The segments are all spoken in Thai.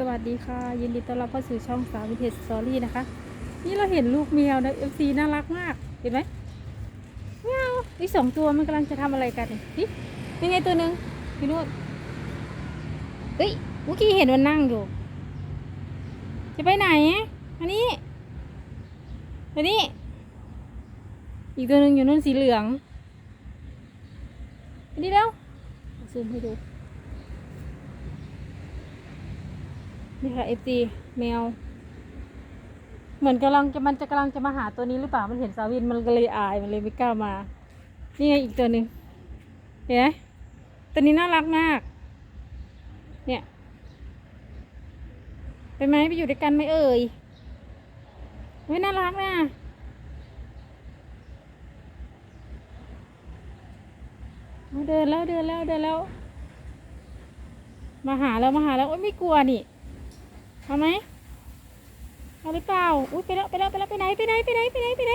สวัสดีค่ะ ยินดีต้อนรับเข้าสู่ช่องสาววิเทจสอรี่นะคะ นี่เราเห็นลูกแมวนะเอฟซีน่ารักมาก เห็นไหมแมวอีกสองตัวมันกำลังจะทำอะไรกันนี่นี่ไงตัวหนึ่งพี่นุ่นเฮ้ยเมื่อกี้เห็นมันนั่งอยู่ จะไปไหนอะอันนี้อันนี้ อีกตัวหนึ่งอยู่นู่นสีเหลืองอันนี้แล้วซูมให้ดู นี่ค่ะเอฟซีแมว เหมือนกำลังจะมันจะกำลังจะมาหาตัวนี้หรือเปล่ามันเห็นสาวินมันก็เลยอายมันเลยไม่กล้ามา นี่ไงอีกตัวหนึ่งเห็นไหมตัวนี้น่ารักมาก เนี่ยไปไหมไปอยู่ด้วยกันไหมเอ่ยเฮ้ยน่ารักนะเอาเดินแล้วเดินแล้วเดินแล้ว มาหาแล้วมาหาแล้วโอ้ยไม่กลัวนี่ เอาไหมเอาหรือเปล่า อุ้ยไปแล้วไปแล้วไปแล้วไปไหนไปไหนไปไหนไปไหนไปไหน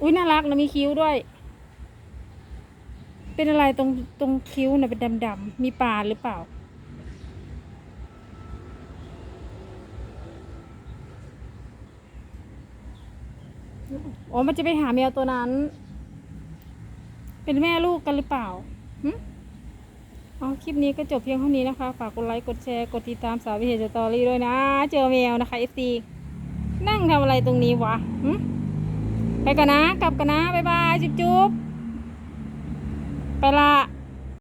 อุ้ยน่ารักนะมีคิ้วด้วย เป็นอะไรตรงตรงคิ้วน่ะเป็นดำๆมีปลาหรือเปล่า อ๋อ มันจะไปหาแมวตัวนั้น เป็นแม่ลูกกันหรือเปล่าหึ เอาคลิปนี้ก็จบเพียงเท่านี้นะคะ ฝากกดไลค์ กดแชร์ กดติดตามสาววิเทจสตอรี่ด้วยนะ เจอแมวนะคะเอฟซีนั่งทำอะไรตรงนี้วะไปกันนะ กลับกันนะ บ๊ายบาย จุ๊บๆไปละ